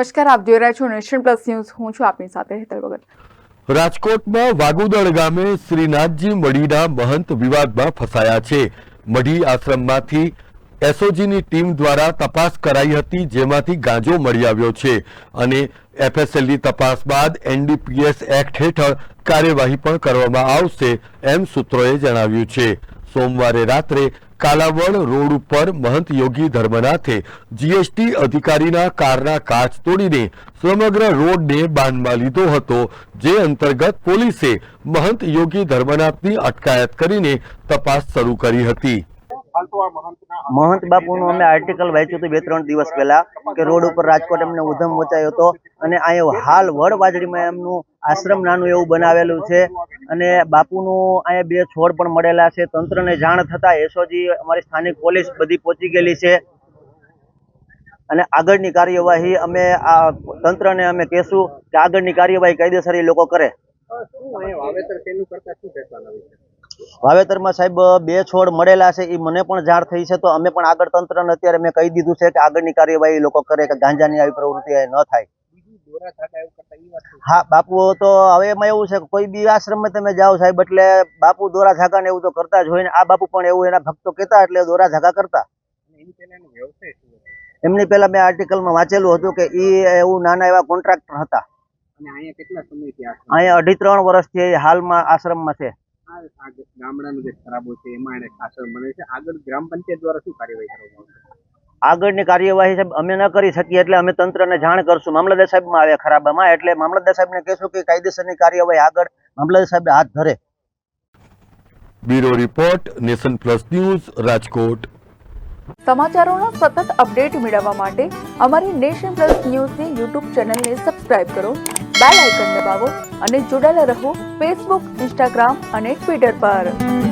નમસ્કાર, આપ જોઈ રહ્યા છો નેશન પ્લસ ન્યૂઝ. હું છું આપની સાથે હેતલ ભગત. રાજકોટમાં વાગુદળ ગામે શ્રીનાથજી મઢીના મહંત વિવાદમાં ફસાયા છે. મઢી આશ્રમમાંથી એસઓજીની ટીમ દ્વારા તપાસ કરાઈ હતી, જેમાંથી ગાંજો મળી આવ્યો છે અને એફએસએલની તપાસ બાદ એનડીપીએસ એક્ટ હેઠળ કાર્યવાહી પણ કરવામાં આવશે, એમ સૂત્રોએ જણાવ્યું છે. સોમવારે રાત્રે કાલાવડ રોડ ઉપર મહંત યોગી ધર્મનાથે જીએસટી અધિકારીના કારના કાચ તોડીને સમગ્ર રોડને બાંધમાં લીધો હતો, જે અંતર્ગત પોલીસે મહંત યોગી ધર્મનાથની અટકાયત કરીને તપાસ શરૂ કરી હતી. મહંત બાપુનું અમે આર્ટિકલ વાંચ્યું હતું બે ત્રણ દિવસ પહેલા કે રોડ ઉપર રાજકોટ એમને ઉધમ મચાયો હતો અને અહીંયા હાલ વડવાજડીમાં એમનું આશ્રમ નાનું એવું બનાવેલું છે. અને બાપુનું અહીંયા બે છોડ પણ મળેલા છે. તંત્રને જાણ થતા એસઓજી અમારી સ્થાનિક પોલીસ બધી પહોંચી ગયેલી છે. અને આગળની કાર્યવાહી અમે આ તંત્રને અમે કહેશું કે આગળની કાર્યવાહી કાયદેસર એ લોકો કરે. વાવેતરમાં સાહેબ બે છોડ મળેલા છે, એ મને પણ જાણ થઈ છે. તો અમે પણ આગળ તંત્રને અત્યારે મેં કહી દીધું છે કે આગળની કાર્યવાહી લોકો કરે, કે ગાંજાની આવી પ્રવૃત્તિ ન થાય. હા બાપુ તો હવે એમાં એવું છે કે કોઈ બી આશ્રમમાં તમે જાઓ સાહેબ એટલે બાપુ દોરા ઝાકા ને એવું તો કરતા જ હોય ને આ બાપુ પણ એવું એના ભક્તો કહેતા એટલે દોરા ઝાકા કરતા. એમની પહેલા મેં આર્ટિકલમાં વાંચેલું હતું કે એ એવું નાના એવા કોન્ટ્રાક્ટર હતા. અને અહીંયા અઢી ત્રણ વર્ષથી હાલમાં આશ્રમમાં છે. ગામડાનું જે ખરાબો છે એમાં એને ખાસ બને છે. આગળ ગ્રામ પંચાયત દ્વારા શું કાર્યવાહી કરવામાં આવશે? આગળની કાર્યવાહી સાહેબ અમે ન કરી શકીએ એટલે અમે તંત્રને જાણ કરશું. મામલતદાર સાહેબમાં આવ્યા ખરાબામાં એટલે મામલતદાર સાહેબને કહેશું કે કાયદેસરની કાર્યવાહી આગળ મામલતદાર સાહેબ હાથ ધરે. Bureau report Nation Plus News Rajkot. સમાચારોના સતત અપડેટ મેળવવા માટે અમારી નેશન પ્લસ ન્યૂઝની યુટ્યુબ ચેનલને સબસ્ક્રાઇબ કરો બેલ આઇકન દબાવો અને જોડાયેલા રહો ફેસબુક ઇન્સ્ટાગ્રામ અને ટ્વિટર પર.